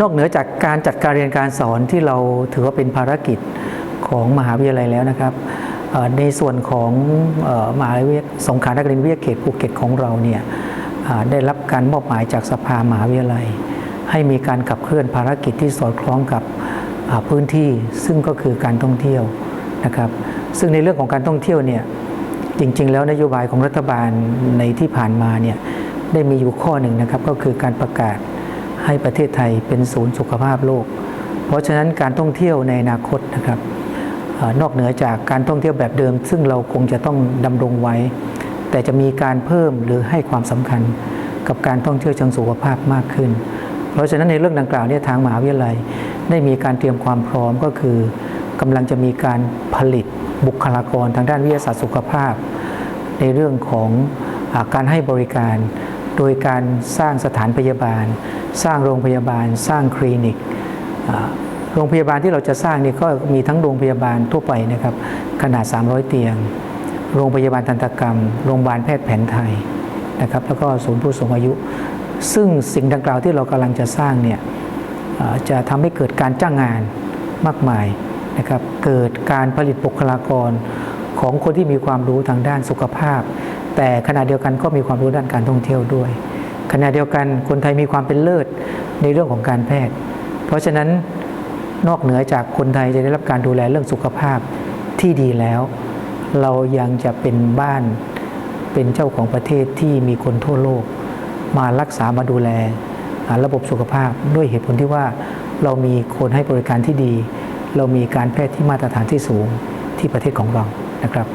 นอกเหนือจากการจัดการเรียนการสอนที่เราถือว่าเป็นภารกิจของมหาวิทยาลัยแล้วนะครับในส่วนของมหาวิทยาลัยสงขลานครินทร์วิทยาเขตภูเก็ตของเราเนี่ยได้รับการมอบหมายจากสภามหาวิทยาลัย ให้มีการขับเคลื่อนภารกิจที่สอดคล้องกับพื้นที่ซึ่งก็คือการท่องเที่ยวนะครับซึ่งในเรื่องของการท่องเที่ยวเนี่ยจริง ๆ แล้วนโยบายของรัฐบาลในที่ผ่านมาเนี่ยได้มีอยู่ข้อหนึ่งนะครับก็คือการประกาศ ให้ประเทศไทยเป็นศูนย์สุขภาพโลก เพราะฉะนั้นการท่องเที่ยวในอนาคตนะครับนอกเหนือจากการท่องเที่ยวแบบเดิม ซึ่งเราคงจะต้องดำรงไว้ แต่จะมีการเพิ่มหรือให้ความสำคัญกับการท่องเที่ยวเชิงสุขภาพมากขึ้น เพราะฉะนั้นในเรื่องดังกล่าวเนี่ยทางมหาวิทยาลัย ได้มีการเตรียมความพร้อมก็คือกำลังจะมีการผลิตบุคลากรทางด้านวิทยาศาสตร์สุขภาพ ในเรื่องของอาการให้บริการ โดยการสร้างสถานพยาบาล สร้างโรงพยาบาล สร้างคลินิกโรงพยาบาลที่เราจะสร้างนี่ก็มีทั้งโรงพยาบาลทั่วไปนะครับ ขนาด 300 เตียง โรงพยาบาลทันตกรรม โรงพยาบาลแพทย์แผนไทยนะครับ แล้วก็ศูนย์ผู้สูงอายุ ซึ่งสิ่งดังกล่าวที่เรากำลังจะสร้างเนี่ยจะทำให้เกิดการจ้างงานมากมายนะครับ เกิดการผลิตบุคลากรของคนที่มีความรู้ทางด้านสุขภาพ แต่ขณะเดียวกันก็มีความรู้ด้านการท่องเที่ยวด้วย ขณะเดียวกันคนไทยมีความเป็นเลิศในเรื่องของการแพทย์ เพราะฉะนั้นนอกเหนือจากคนไทยจะได้รับการดูแลเรื่องสุขภาพที่ดีแล้ว เรายังจะเป็นบ้านเป็นเจ้าของประเทศที่มีคนทั่วโลก มารักษามาดูแลระบบสุขภาพด้วยเหตุผลที่ว่าเรามีคนให้บริการที่ดี เรามีการแพทย์ที่มาตรฐานที่สูงที่ประเทศของเรานะครับ